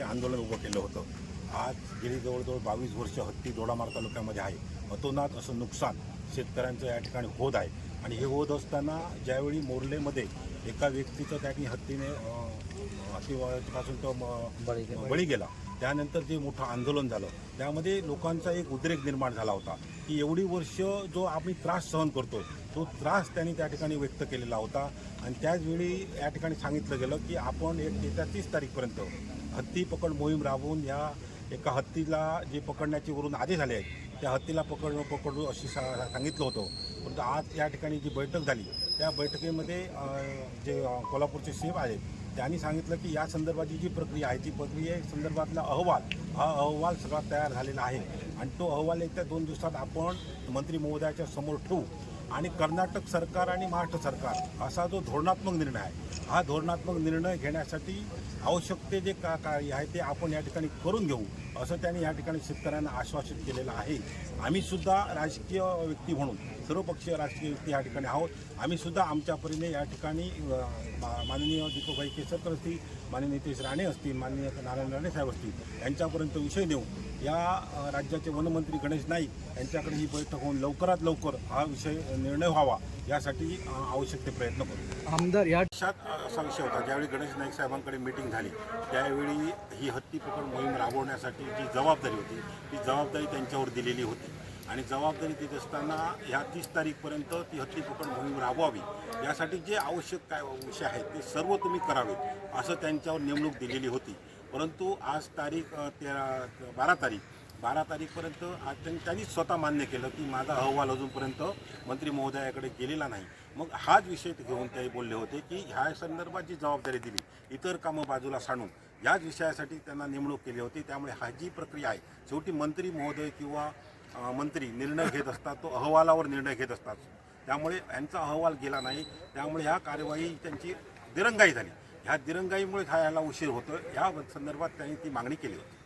हे आंदोलन उभं केलं होतं. आज गेली जवळजवळ बावीस वर्ष हत्ती दोडामार तालुक्यामध्ये आहे. अतोनात असं नुकसान शेतकऱ्यांचं या ठिकाणी होत आहे. आणि हे होत असताना ज्यावेळी मोर्लेमध्ये एका व्यक्तीचं त्या ठिकाणी हत्तीने हत्तीपासून तो म- बळी गेला. त्यानंतर जे मोठं आंदोलन झालं त्यामध्ये लोकांचा एक उद्रेक निर्माण झाला होता. की एवढी वर्ष जो आम्ही त्रास सहन करतो तो त्रास त्यांनी त्या ठिकाणी व्यक्त केलेला होता. आणि त्याचवेळी या ठिकाणी सांगितलं गेलं की आपण एक येत्या तीस तारीखपर्यंत हत्ती पकड मोहीम राबवून या एका हत्तीला जे पकडण्याचे वरून आदेश झाले आहेत त्या हत्तीला पकडणं पकडू अशी सा सांगितलं होतं. परंतु आज या ठिकाणी जी बैठक झाली त्या बैठकीमध्ये जे कोल्हापूरचे सेफ आहेत त्यांनी सांगितलं की या संदर्भाची जी प्रक्रिया आहे ती प्रक्रिये संदर्भातला अहवाल. हा अहवाल सगळा तयार झालेला आहे. आणि तो अहवाल येत्या दोन दिवसात आपण मंत्री महोदयाच्या समोर ठेवू. आणि कर्नाटक सरकार आणि महाराष्ट्र सरकार असा जो धोरणात्मक निर्णय आहे हा धोरणात्मक निर्णय घेण्यासाठी आवश्यक ते जे का कार्य आहे ते आपण या ठिकाणी करून घेऊ असं त्यांनी या ठिकाणी शेतकऱ्यांना आश्वासित केलेलं आहे. आम्हीसुद्धा राजकीय व्यक्ती म्हणून सर्वपक्षीय राजकीय व्यक्ती या ठिकाणी आहोत. आम्हीसुद्धा आमच्या परीने या ठिकाणी मा- माननीय दीपकभाई केसरकर असतील माननीय नितेश राणे असतील माननीय नारायण राणे साहेब असतील यांच्यापर्यंत विषय नेऊ या राज्याचे वनमंत्री गणेश नाईक यांच्याकडे ही बैठक होऊन लवकरात लवकर हा विषय निर्णय व्हावा यासाठी आवश्यक ते प्रयत्न करू. आमदार या देशात असा विषय होता. ज्यावेळी गणेश नाईक साहेबांकडे मीटिंग झाली त्यावेळी ही हत्ती पकड मोहीम राबवण्यासाठी जी जबाबदारी होती ती जबाबदारी त्यांच्यावर दिलेली होती. आणि जबाबदारी देत असताना ह्या तीस तारीखपर्यंत ती हत्ती पकड मोहीम राबवावी यासाठी जे आवश्यक काय विषय आहेत ते सर्व तुम्ही करावेत असं त्यांच्यावर नेमणूक दिलेली होती. परंतु आज तारीख तेरा बारा तारीख बारा तारीखपर्यंत आज त्यांनी स्वतः मान्य केलं की माझा अहवाल अजूनपर्यंत मंत्री महोदयाकडे गेलेला नाही. मग हाच विषय घेऊन ते बोलले होते की ह्या संदर्भात जी जबाबदारी दिली इतर कामं बाजूला सांडून याच विषयासाठी त्यांना नेमणूक केली होती. त्यामुळे हा जी प्रक्रिया आहे शेवटी मंत्री महोदय किंवा मंत्री निर्णय घेत असतात तो अहवालावर निर्णय घेत असतात. त्यामुळे यांचा अहवाल गेला नाही. त्यामुळे ह्या कार्यवाही त्यांची दिरंगाई झाली. ह्या दिरंगाईमुळे हा याला उशीर होतो ह्या संदर्भात त्यांनी ती मागणी केली होती.